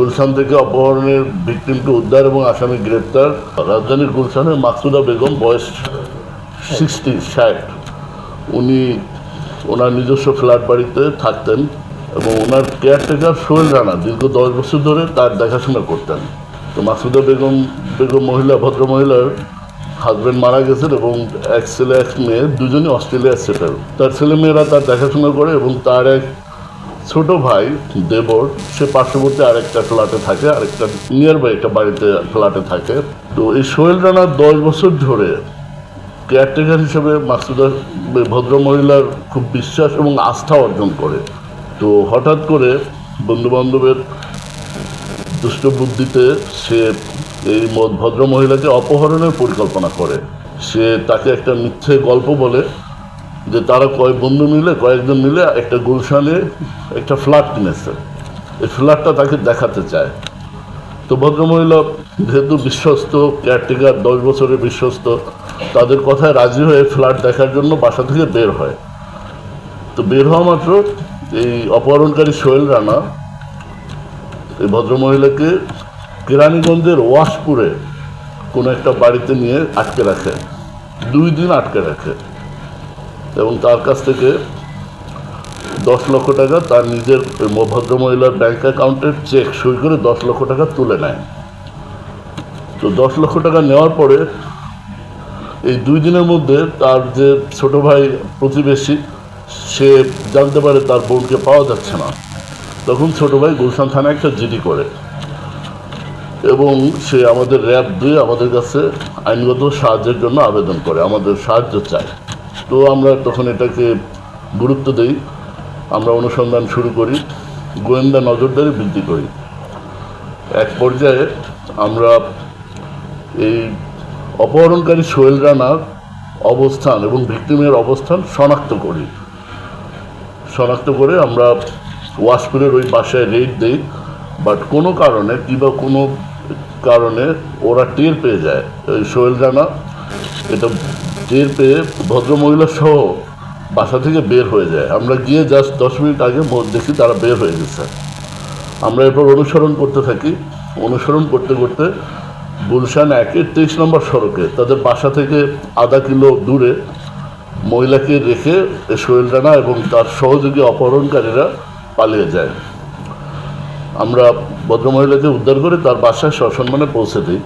গুলশান থেকে অপহরণের ভিকটিমকে উদ্ধার এবং আসামি গ্রেপ্তার। রাজধানীর গুলশানের মাকসুদা বেগম, বয়স সিক্সটি ষাট। উনি ওনার নিজস্ব ফ্ল্যাট বাড়িতে থাকতেন এবং ওনার কেয়ারটেকার সোহেল রানা দীর্ঘ দশ বছর ধরে তার দেখাশোনা করতেন। তো মাসুদা বেগম বেগম মহিলা, ভদ্র মহিলার হাজব্যান্ড মারা গেছেন এবং এক ছেলে, এক মেয়ে, দুজনই অস্ট্রেলিয়ায় সেটেল। তার ছেলে মেয়েরা তার দেখাশোনা করে এবং তার এক ছোট ভাই, দেবর, সে পার্শ্ববর্তী আরেকটা ফ্ল্যাটে থাকে, আরেকটা নিয়ার বাই একটা বাড়িতে ফ্ল্যাটে থাকে। তো এই সোহেল রানা দশ বছর ধরে কেয়ারটেকার হিসেবে মাসুদা ভদ্র মহিলার খুব বিশ্বাস এবং আস্থা অর্জন করে। তো হঠাৎ করে বন্ধুবান্ধবের দুষ্ট বুদ্ধিতে সে এই ম- ভদ্র মহিলাকে অপহরণের পরিকল্পনা করে। সে তাকে একটা মিথ্যে গল্প বলে যে তারা কয়েক বন্ধু মিলে, কয়েকজন মিলে একটা গুলশানে একটা ফ্ল্যাট কিনেছে। এই ফ্ল্যাটটা তাকে দেখাতে চায়। তো ভদ্রমহিলা যেহেতু বিশ্বস্ত কেয়ারটেকার দশ বছরের বিশ্বস্ত, তাদের কথায় রাজি হয়ে ফ্ল্যাট দেখার জন্য বাসা থেকে বের হয়। তো বের হওয়া মাত্র এই অপহরণকারী সোহেল রানা, এই ভদ্রমহিলাকে কেরানীগঞ্জের ওয়াশপুরে কোনো একটা বাড়িতে নিয়ে আটকে রাখে। দুই দিন আটকে রাখে। এবং তার কাছ থেকে দশ লক্ষ টাকা তার নিজের ভদ্রমহিলার ব্যাংক অ্যাকাউন্টের চেক সই করে দশ লক্ষ টাকা তুলে নেয়। তো দশ লক্ষ টাকা নেওয়ার পরে এই দুই দিনের মধ্যে তার যে ছোট ভাই প্রতিবেশী, সে জানতে পারে তার বোনকে পাওয়া যাচ্ছে না। তখন ছোট ভাই গুলশান থানায় একটা জিডি করে এবং সে আমাদের র্যাব দিয়ে আমাদের কাছে আইনগত সাহায্যের জন্য আবেদন করে, আমাদের সাহায্য চায়। তো আমরা তখন এটাকে গুরুত্ব দিই, আমরা অনুসন্ধান শুরু করি, গোয়েন্দা নজরদারি বৃদ্ধি করি। এক পর্যায়ে আমরা এই অপহরণকারী সোহেল রানার অবস্থান এবং ভিক্টিমের অবস্থান শনাক্ত করি। শনাক্ত করে আমরা ওয়াশপুরের ওই বাসায় রেড দিই, বাট কোনো কারণে কিংবা কোনো কারণে ওরা টের পেয়ে যায় ওই সোহেল রানা। এটা টের পেয়ে ভদ্রমহিলা সহ বাসা থেকে বের হয়ে যায়। আমরা গিয়ে জাস্ট দশ মিনিট আগে দেখি তারা বের হয়ে গেছে। আমরা এরপর অনুসরণ করতে থাকি। অনুসরণ করতে করতে গুলশান একের তেইশ নম্বর সড়কে, তাদের বাসা থেকে আধা কিলো দূরে মহিলাকে রেখে সোহেল রানা এবং তার সহযোগী অপহরণকারীরা পালিয়ে যায়। আমরা ভদ্রমহিলাকে উদ্ধার করে তার বাসায় সসম্মানে পৌঁছে দিই।